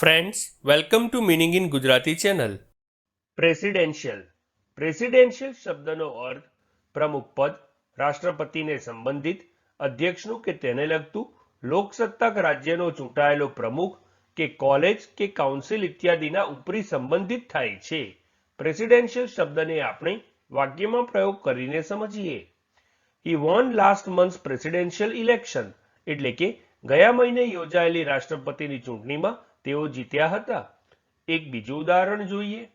Friends welcome to meaning in Gujarati channel presidential presidential શબ્દનો અર્થ પ્રમુખ પદ, રાષ્ટ્રપતિને સંબંધિત, અધ્યક્ષનું કે તેને લગતું, લોકસત્તાક રાજ્યનો ચૂંટાયેલો પ્રમુખ કે કોલેજ કે કાઉન્સિલ ઇત્યાદિના ઉપરી સંબંધિત થાય છે. પ્રેસિડેન્શિયલ શબ્દને આપણે વાક્યમાં પ્રયોગ કરીને સમજીએ. He won last month presidential election એટલે કે ગયા મહિને યોજાયેલી રાષ્ટ્રપતિની ચૂંટણીમાં તેઓ જીત્યા હતા. એક બીજું ઉદાહરણ જોઈએ.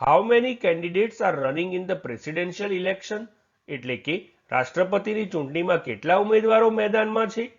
How many candidates are running in the presidential election એટલે કે રાષ્ટ્રપતિની ચૂંટણીમાં કેટલા ઉમેદવારો મેદાનમાં છે?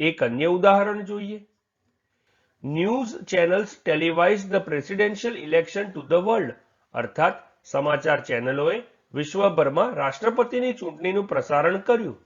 એક અન્ય ઉદાહરણ જોઈએ. News channels televise the presidential election to the world અર્થાત સમાચાર ચેનલોએ વિશ્વભરમાં રાષ્ટ્રપતિની ચૂંટણીનું પ્રસારણ કર્યું.